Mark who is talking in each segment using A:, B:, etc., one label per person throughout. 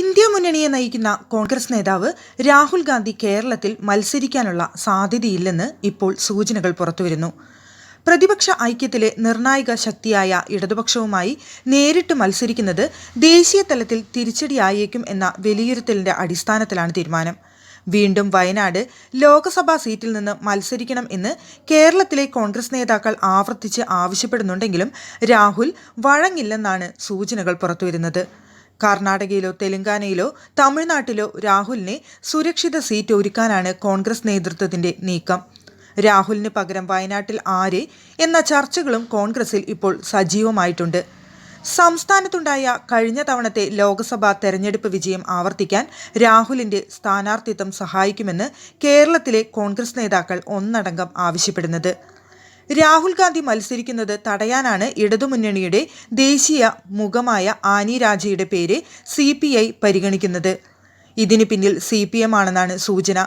A: India മുന്നണിയെ നയിക്കുന്ന കോൺഗ്രസ് നേതാവ് രാഹുൽ ഗാന്ധി കേരളത്തിൽ മത്സരിക്കാനുള്ള സാധ്യതയില്ലെന്ന് ഇപ്പോൾ സൂചനകൾ പുറത്തുവരുന്നു. പ്രതിപക്ഷ ഐക്യത്തിലെ നിർണായക ശക്തിയായ ഇടതുപക്ഷവുമായി നേരിട്ട് മത്സരിക്കുന്നത് ദേശീയ തലത്തിൽ തിരിച്ചടിയായേക്കും എന്ന വിലയിരുത്തലിന്റെ അടിസ്ഥാനത്തിലാണ് തീരുമാനം. വീണ്ടും വയനാട് ലോക്സഭാ സീറ്റിൽ നിന്ന് മത്സരിക്കണം എന്ന് കേരളത്തിലെ കോൺഗ്രസ് നേതാക്കൾ ആവർത്തിച്ച് ആവശ്യപ്പെടുന്നുണ്ടെങ്കിലും രാഹുൽ വഴങ്ങില്ലെന്നാണ് സൂചനകൾ പുറത്തുവരുന്നത്. കർണാടകയിലോ തെലങ്കാനയിലോ തമിഴ്നാട്ടിലോ രാഹുലിനെ സുരക്ഷിത സീറ്റ് ഒരുക്കാനാണ് കോൺഗ്രസ് നേതൃത്വത്തിന്റെ നീക്കം. രാഹുലിന് പകരം വയനാട്ടിൽ ആരെ എന്ന ചർച്ചകളും കോൺഗ്രസിൽ ഇപ്പോൾ സജീവമായിട്ടുണ്ട്. സംസ്ഥാനത്തുണ്ടായ കഴിഞ്ഞ തവണത്തെ ലോക്സഭാ തെരഞ്ഞെടുപ്പ് വിജയം ആവർത്തിക്കാൻ രാഹുലിന്റെ സ്ഥാനാർത്ഥിത്വം സഹായിക്കുമെന്ന് കേരളത്തിലെ കോൺഗ്രസ് നേതാക്കൾ ഒന്നടങ്കം ആവശ്യപ്പെടുന്നത്. രാഹുൽ ഗാന്ധി മത്സരിക്കുന്നത് തടയാനാണ് ഇടതുമുന്നണിയുടെ ദേശീയ മുഖമായ ആനി രാജയുടെ പേര് സി പരിഗണിക്കുന്നത്. ഇതിന് പിന്നിൽ സി പി എം ആണെന്നാണ് സൂചന.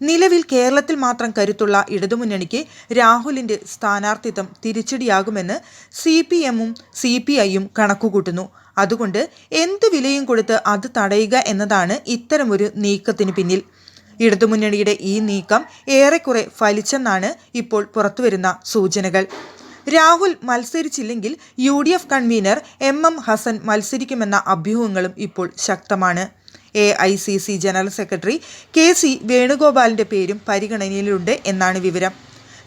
A: നിലവിൽ കേരളത്തിൽ മാത്രം കരുത്തുള്ള ഇടതുമുന്നണിക്ക് രാഹുലിന്റെ സ്ഥാനാർത്ഥിത്വം തിരിച്ചടിയാകുമെന്ന് സി പി എമ്മും സി പി ഐയും കണക്കുകൂട്ടുന്നു. അതുകൊണ്ട് എന്ത് വിലയും കൊടുത്ത് അത് തടയുക എന്നതാണ് ഇത്തരമൊരു നീക്കത്തിന് പിന്നിൽ. ഇടതുമുന്നണിയുടെ ഈ നീക്കം ഏറെക്കുറെ ഫലിച്ചെന്നാണ് ഇപ്പോൾ പുറത്തുവരുന്ന സൂചനകൾ. Rahul മത്സരിച്ചില്ലെങ്കിൽ U D F convener M M Hassan മത്സരിക്കുമെന്ന അഭ്യൂഹങ്ങളും ഇപ്പോൾ ശക്തമാണ്. A I C C general secretary K C വേണുഗോപാലിന്റെ പേരും പരിഗണനയിലുണ്ട് എന്നാണ് വിവരം.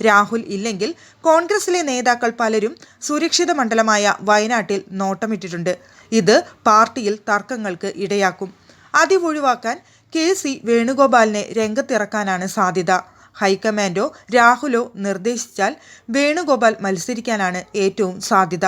A: രാഹുൽ ഇല്ലെങ്കിൽ കോൺഗ്രസിലെ നേതാക്കൾ പലരും സുരക്ഷിത മണ്ഡലമായ വയനാട്ടിൽ നോട്ടമിട്ടിട്ടുണ്ട്. ഇത് പാർട്ടിയിൽ തർക്കങ്ങൾക്ക് ഇടയാക്കും. അതിവൊഴിവാക്കാൻ കെ സി വേണുഗോപാലിനെ രംഗത്തിറക്കാനാണ് സാധ്യത. ഹൈക്കമാൻഡോ രാഹുലോ നിർദ്ദേശിച്ചാൽ വേണുഗോപാൽ മത്സരിക്കാനാണ് ഏറ്റവും സാധ്യത.